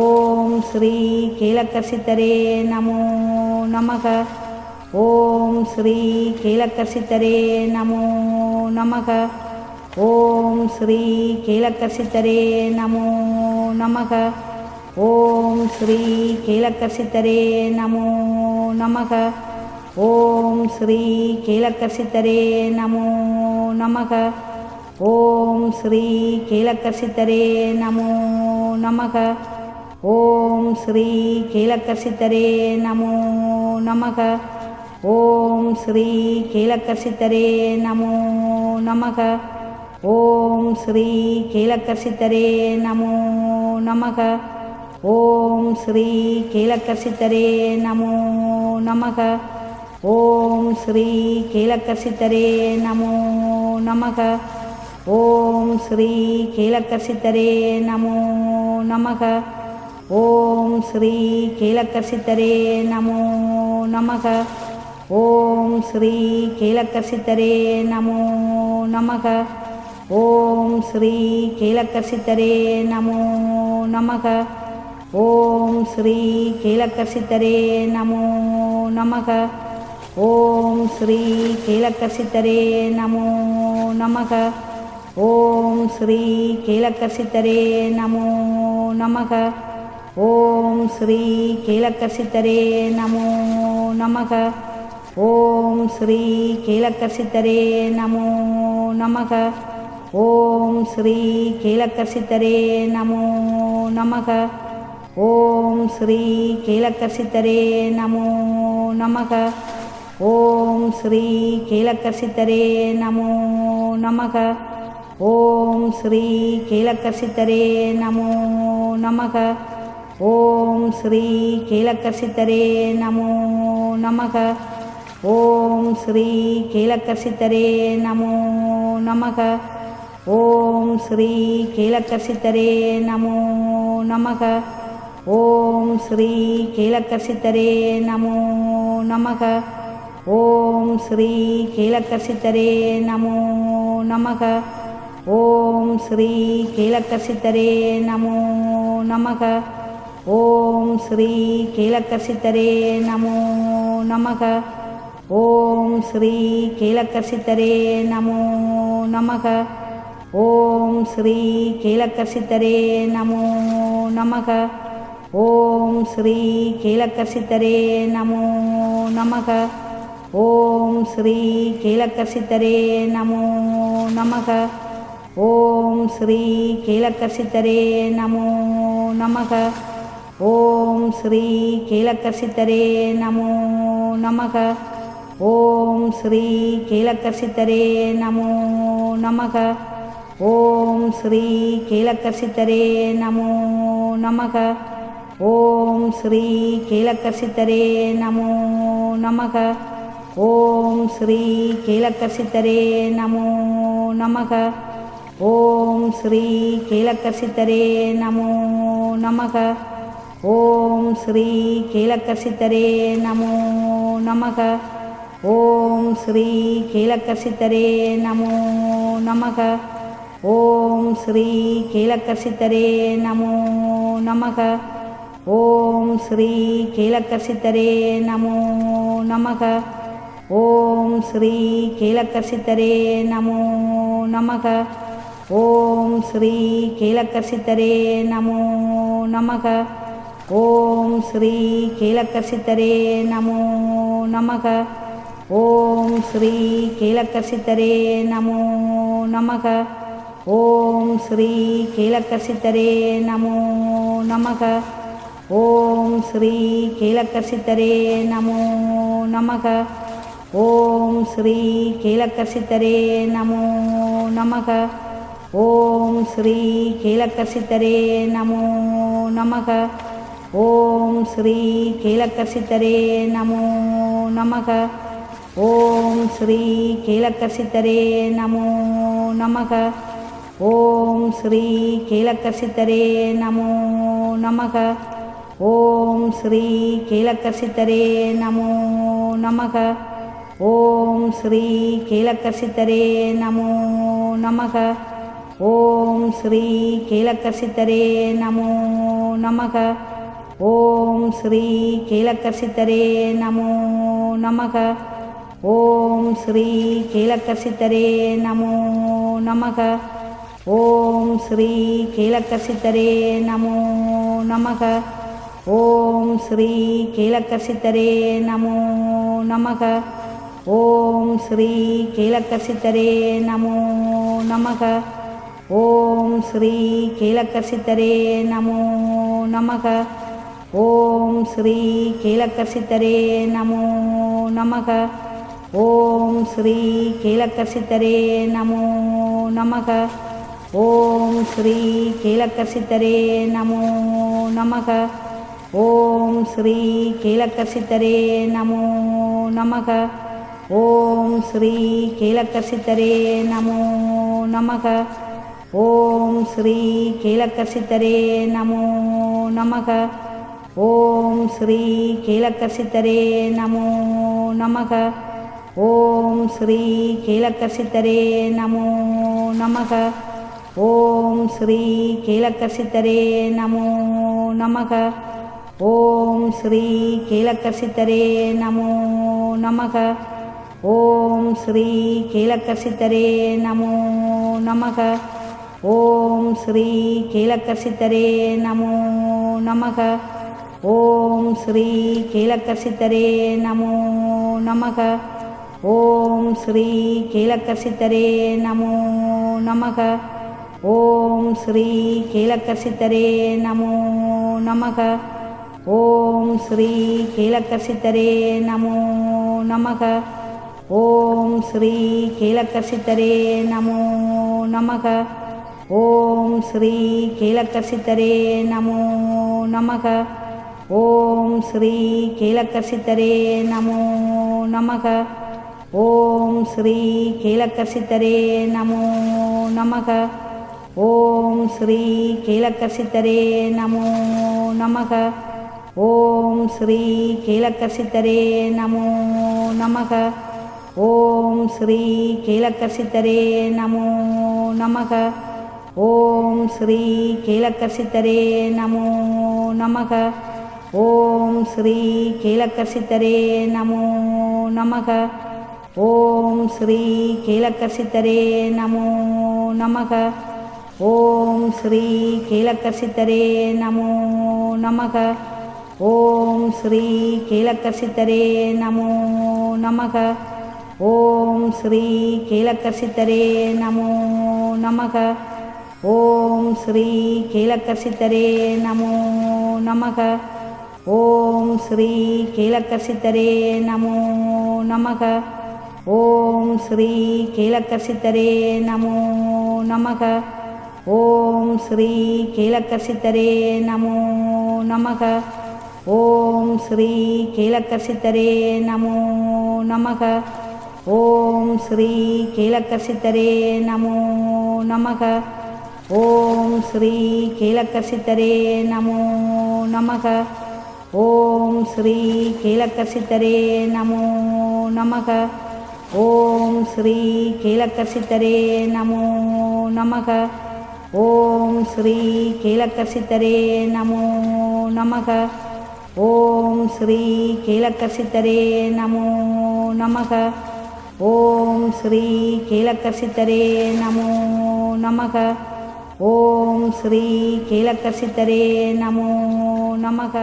ஓம் ஸ்ரீ கீழக்கசித்தரே நமோ நமக. ஓம் ஸ்ரீ கீழக்கசித்தரே நமோ நமக. ஓம் ஸ்ரீ கீழக்கசித்தரே நமோ நமக. ஓம் ஸ்ரீ கீழக்கசித்தரே நமோ நமக. ஓம் ஸ்ரீ கீழக்கசித்தரே நமோ நமக. ஓம் ஸ்ரீ கீழக்கசித்தரே நமோ நமக. ஓம் ஸ்ரீ கீழக்கசித்தரே நமோ நமக. ஓம் ஸ்ரீ கீழக்கசித்தரே நமோ நமக. ஓம் ஸ்ரீ கீழக்கசித்தரே நமோ நமக. ஓம் ஸ்ரீ கீழக்கசித்தரே நமோ நமக. ஓம் ஸ்ரீ கீழக்கசித்தரே நமோ நமக. ஓம் ஸ்ரீ கீழக்கசித்தரே நமோ நமக. ஓம் ஸ்ரீ கீழக்கசித்தரே நமோ நமக. ஓம் ஸ்ரீ கீழக்கசித்தரே நமோ நமக. ஓம் ஸ்ரீ கீழக்கசித்தரே நமோ நமக. ஓம் ஸ்ரீ கீழக்கசித்தரே நமோ நமக. ஓம் ஸ்ரீ கீழக்கசித்தரே நமோ நமக. ஓம் ஸ்ரீ கீழக்கசித்தரே நமோ நமக. ஓம் ஸ்ரீ கீழக்கசித்தரே நமோ நமக. ஓம் ஸ்ரீ கீழக்கசித்தரே நமோ நமக. ஓம் ஸ்ரீ கீழக்கசித்தரே நமோ நமக. ஓம் ஸ்ரீ கீழக்கசித்தரே நமோ நமக. ஓம் ஸ்ரீ கீழக்கசித்தரே நமோ நமக. ஓம் ஸ்ரீ கீழக்கசித்தரே நமோ நமக. ஓம் ஸ்ரீ கீழக்கசித்தரே நமோ நமக. ஓம் ஸ்ரீ கீழக்கசித்தரே நமோ நமக. ஓம் ஸ்ரீ கீழக்கசித்தரே நமோ நமக. ஓம் ஸ்ரீ கீழக்கசித்தரே நமோ நமக. ஓம் ஸ்ரீ கீழக்கசித்தரே நமோ நமக. ஓம் ஸ்ரீ கீழக்கசித்தரே நமோ நமக. ஓம் ஸ்ரீ கீழக்கசித்தரே நமோ நமக. ஓம் ஸ்ரீ கீழக்கசித்தரே நமோ நமக. ஓம் ஸ்ரீ கீழக்கசித்தரே நமோ நமக. ஓம் ஸ்ரீ கீழக்கசித்தரே நமோ நமக. ஓம் ஸ்ரீ கீழக்கசித்தரே நமோ நமக. ஓம் ஸ்ரீ கீழக்கசித்தரே நமோ நமக. ஓம் ஸ்ரீ கீழக்கசித்தரே நமோ நமக. ஓம் ஸ்ரீ கீழக்கசித்தரே நமோ நமக. ஓம் ஸ்ரீ கீழக்கசித்தரே நமோ நமக. ஓம் ஸ்ரீ கீழக்கசித்தரே நமோ நமக. ஓம் ஸ்ரீ கீழக்கசித்தரே நமோ நமக. ஓம் ஸ்ரீ கீழக்கசித்தரே நமோ நமக. ஓம் ஸ்ரீ கீழக்கசித்தரே நமோ நமக. ஓம் ஸ்ரீ கீழக்கசித்தரே நமோ நமக. ஓம் ஸ்ரீ கீழக்கசித்தரே நமோ நமக. ஓம் ஸ்ரீ கீழக்கசித்தரே நமோ நமக. ஓம் ஸ்ரீ கீழக்கசித்தரே நமோ நமக. ஓம் ஸ்ரீ கீழக்கசித்தரே நமோ நமக. ஓம் ஸ்ரீ கீழக்கசித்தரே நமோ நமக. ஓம் ஸ்ரீ கீழக்கசித்தரே நமோ நமக. ஓம் ஸ்ரீ கீழக்கசித்தரே நமோ நமக. ஓம் ஸ்ரீ கீழக்கசித்தரே நமோ நமக. ஓம் ஸ்ரீ கீழக்கசித்தரே நமோ நமக. ஓம் ஸ்ரீ கீழக்கசித்தரே நமோ நமக. ஓம் ஸ்ரீ கீழக்கர்சித்தரே நமோ நமக. ஓம் ஸ்ரீ கீழக்கர்சித்தரே நமோ நமக. ஓம் ஸ்ரீ கீழக்கர்சித்தரே நமோ நமக. ஓம் ஸ்ரீ கீழக்கர்சித்தரே நமோ நமக. ஓம் ஸ்ரீ கீழக்கர்சித்தரே நமோ நமக. ஓம் ஸ்ரீ கீழக்கர்சித்தரே நமோ நமக. ஓம் ஸ்ரீ கீழக்கசித்தரே நமோ நமக. ஓம் ஸ்ரீ கீழக்கசித்தரே நமோ நமக. ஓம் ஸ்ரீ கீழக்கசித்தரே நமோ நமக. ஓம் ஸ்ரீ கீழக்கசித்தரே நமோ நமக. ஓம் ஸ்ரீ கீழக்கசித்தரே நமோ நமக. ஓம் ஸ்ரீ கீழக்கசித்தரே நமோ நமக. ஓம் ஸ்ரீ கீழக்கசித்தரே நமோ நமக. ஓம் ஸ்ரீ கீழக்கசித்தரே நமோ நமக. ஓம் ஸ்ரீ கீழக்கசித்தரே நமோ நமக. ஓம் ஸ்ரீ கீழக்கசித்தரே நமோ நமக. ஓம் ஸ்ரீ கீழக்கசித்தரே நமோ நமக. ஓம் ஸ்ரீ கீழக்கசித்தரே நமோ நமக. ஓம் ஸ்ரீ கீழக்கசித்தரே நமோ நமக. ஓம் ஸ்ரீ கீழக்கசித்தரே நமோ நமக. ஓம் ஸ்ரீ கீழக்கசித்தரே நமோ நமக. ஓம் ஸ்ரீ கீழக்கசித்தரே நமோ நமக. ஓம் ஸ்ரீ கீழக்கசித்தரே நமோ நமக. ஓம் ஸ்ரீ கீழக்கசித்தரே நமோ நமக. ஓம் ஸ்ரீ கீழக்கசித்தரே நமோ நமக. ஓம் ஸ்ரீ கீழக்கசித்தரே நமோ நமக. ஓம் ஸ்ரீ கீழக்கசித்தரே நமோ நமக. ஓம் ஸ்ரீ கீழக்கசித்தரே நமோ நமக. ஓம் ஸ்ரீ கீழக்கசித்தரே நமோ நமக. ஓம் ஸ்ரீ கீழக்கசித்தரே நமோ நமக. ஓம் ஸ்ரீ கீழக்கசித்தரே நமோ நமக. ஓம் ஸ்ரீ கீழக்கசித்தரே நமோ நமக. ஓம் ஸ்ரீ கீழக்கசித்தரே நமோ நமக. ஓம் ஸ்ரீ கீழக்கசித்தரே நமோ நமக. ஓம் ஸ்ரீ கீழக்கசித்தரே நமோ நமக. ஓம் ஸ்ரீ கீழக்கசித்தரே நமோ நமக. ஓம் ஸ்ரீ கீழக்கசித்தரே நமோ நமக. ஓம் ஸ்ரீ கீழக்கசித்தரே நமோ நமக. ஓம் ஸ்ரீ கீழக்கசித்தரே நமோ நமக. ஓம் ஸ்ரீ கீழக்கசித்தரே நமோ நமக. ஓம் ஸ்ரீ கீழக்கசித்தரே நமோ நமக. ஓம் ஸ்ரீ கீழக்கசித்தரே நமோ நமக. ஓம் ஸ்ரீ கீழக்கசித்தரே நமோ நமக. ஓம் ஸ்ரீ கீழக்கசித்தரே நமோ நமக. ஓம் ஸ்ரீ கீழக்கசித்தரே நமோ நமக. ஓம் ஸ்ரீ கீழக்கசித்தரே நமோ நமக. ஓம் ஸ்ரீ கீழக்கசித்தரே நமோ நமக. ஓம் ஸ்ரீ கீழக்கசித்தரே நமோ நமக. ஓம் ஸ்ரீ கீழக்கசித்தரே நமோ நமக. ஓம் ஸ்ரீ கீழக்கசித்தரே நமோ நமக. ஓம் ஸ்ரீ கீழக்கசித்தரே நமோ நமக. ஓம் ஸ்ரீ கீழக்கசித்தரே நமோ நமக. ஓம் ஸ்ரீ கீழக்கசித்தரே நமோ நமக. ஓம் ஸ்ரீ கீழக்கசித்தரே நமோ நமக.